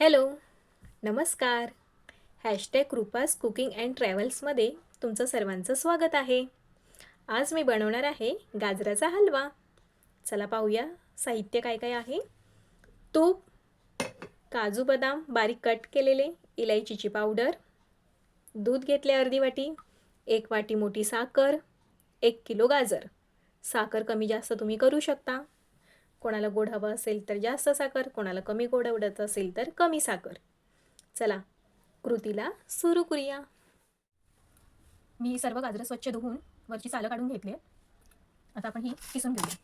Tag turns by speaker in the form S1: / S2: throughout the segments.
S1: Hello नमस्कार. Hashtag कृपास cooking and ट्रॅव्हल्समध्ये तुमचं सर्वांचं स्वागत आहे. आज मी बनवणार आहे गाजराचा हलवा. चला पाहूया साहित्य काय काय आहे. तूप काजू बदाम बारीक कट केलेले इलायचीची पावडर दूध घेतले अर्धी वाटी एक वाटी मोठी साखर एक किलो गाजर. साखर कमी जास्त तुम्ही करू शकता. कोणाला गोड हवं असेल तर जास्त साखर कोणाला कमी गोड आवडत असेल तर कमी साखर. चला कृतीला सुरू करूया. मी सर्व गाजरं स्वच्छ धुवून वरची सालं काढून घेतली आता आपण ही किसून घेऊया.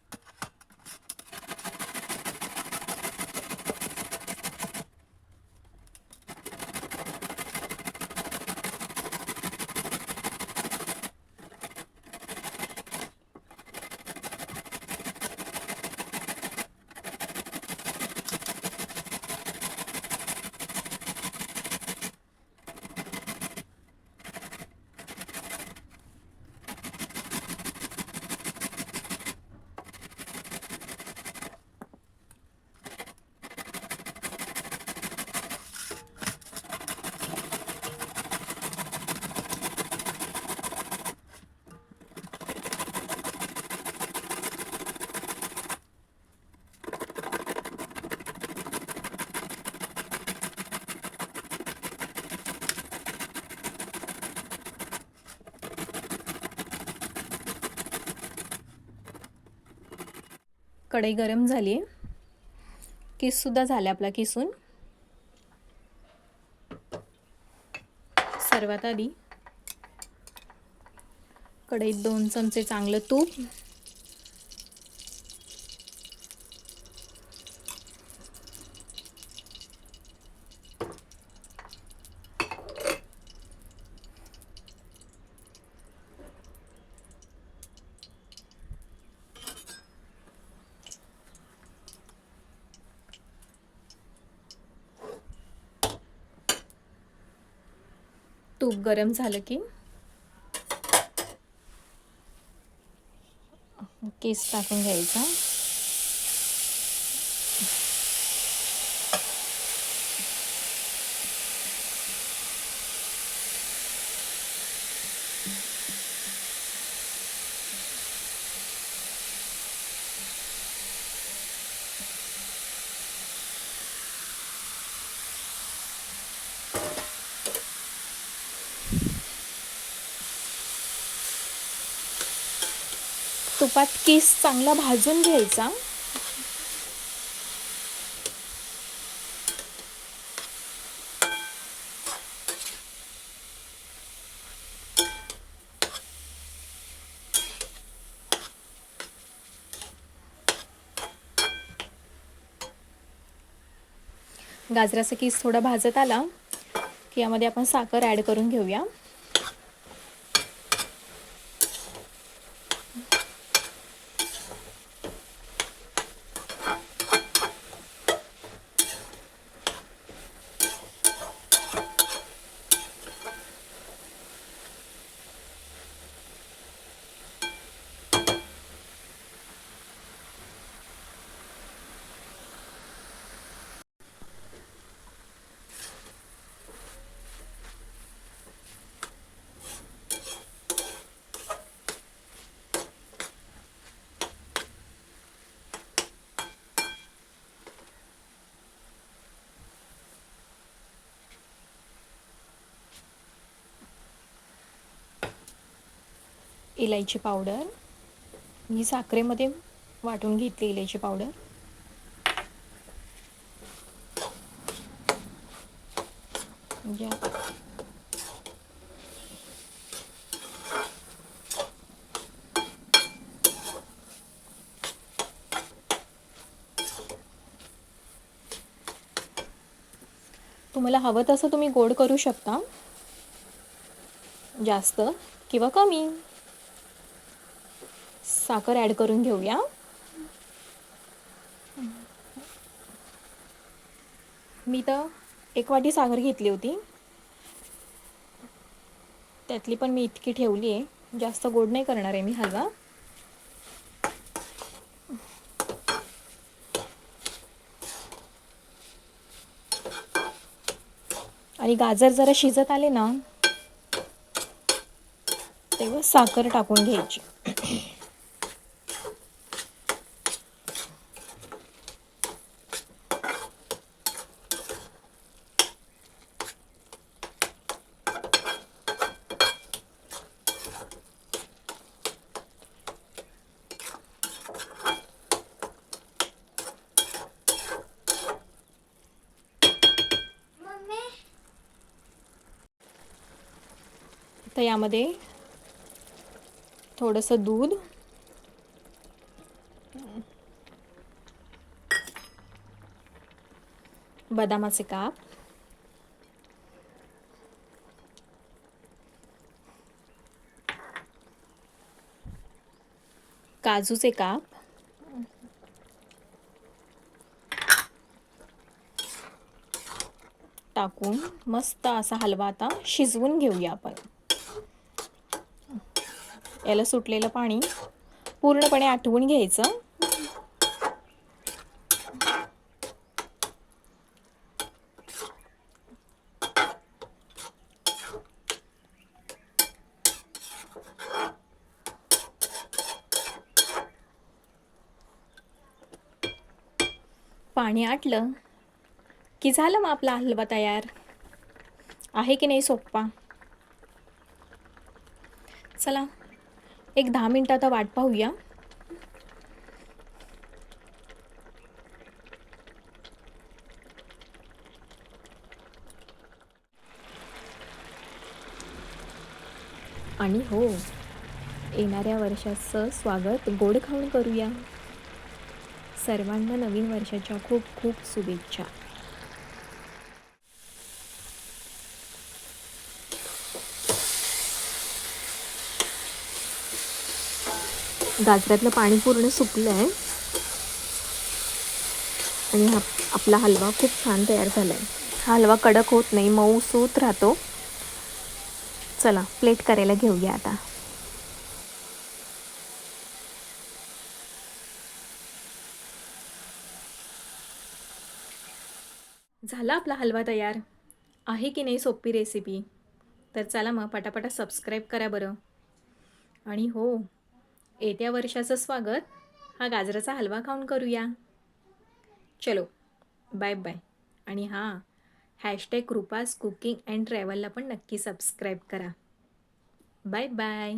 S1: कढई गरम झाली. आहे किससुद्धा झाला आपला किसून. सर्वात आधी कढईत दोन चमचे चांगलं तूप. तूप गरम झालं की? केस टाकून घ्यायचा. तुपात केस चांगला भाजून घ्यायचा. गाजराचा केस थोडा भाजत आला की यामध्ये आपण साखर ॲड करून घेऊया. इलायची पावडर. मी साखरेमध्ये वाटून घेतली इलायची पावडर. म्हणजे तुम्हाला हवं तसं तुम्ही गोड करू शकता. जास्त किंवा कमी. साखर ॲड करून घेऊया. मी तर एक वाटी साखर घेतली होती. त्यातली पण मी इतकी ठेवली आहे. जास्त गोड नाही करणार आहे मी हलवा. आणि गाजर जरा शिजत आले ना तेव्हा साखर टाकून घ्यायची. तर यामध्ये थोडंसं दूध. बदामाचे काप. काजूचे काप. टाकून मस्त असा हलवा आता शिजवून घेऊया आपण. याला सुटलेलं पाणी पूर्णपणे आठवून घ्यायचं. पाणी आटलं की झालं मग आपला हलवा तयार? आहे की नाही सोप्पा? चला एक दहा मिनटं आता वाट पाहूया. आणि हो येणाऱ्या वर्षाचं स्वागत गोड खाऊन करूया. सर्वांना नवीन वर्षाच्या खूप खूप शुभेच्छा. गाजरातलं पाणी पूर्ण सुकलं आहे. आणि हा आपला हलवा खूप छान तयार झाला आहे हा हलवा कडक होत नाही मऊ सूत राहतो. चला प्लेट करायला घेऊया आता. झाला आपला हलवा तयार? आहे की नाही सोपी रेसिपी तर चला मग पटापटा सबस्क्राईब करा बरं. आणि हो येत्या वर्षाचं स्वागत. हा गाजराचा हलवा खाऊन करूया. चलो बाय बाय आणि हां हॅशटॅग कृपास कुकिंग अँड ट्रॅव्हलला पण नक्की सबस्क्राईब करा. Bye bye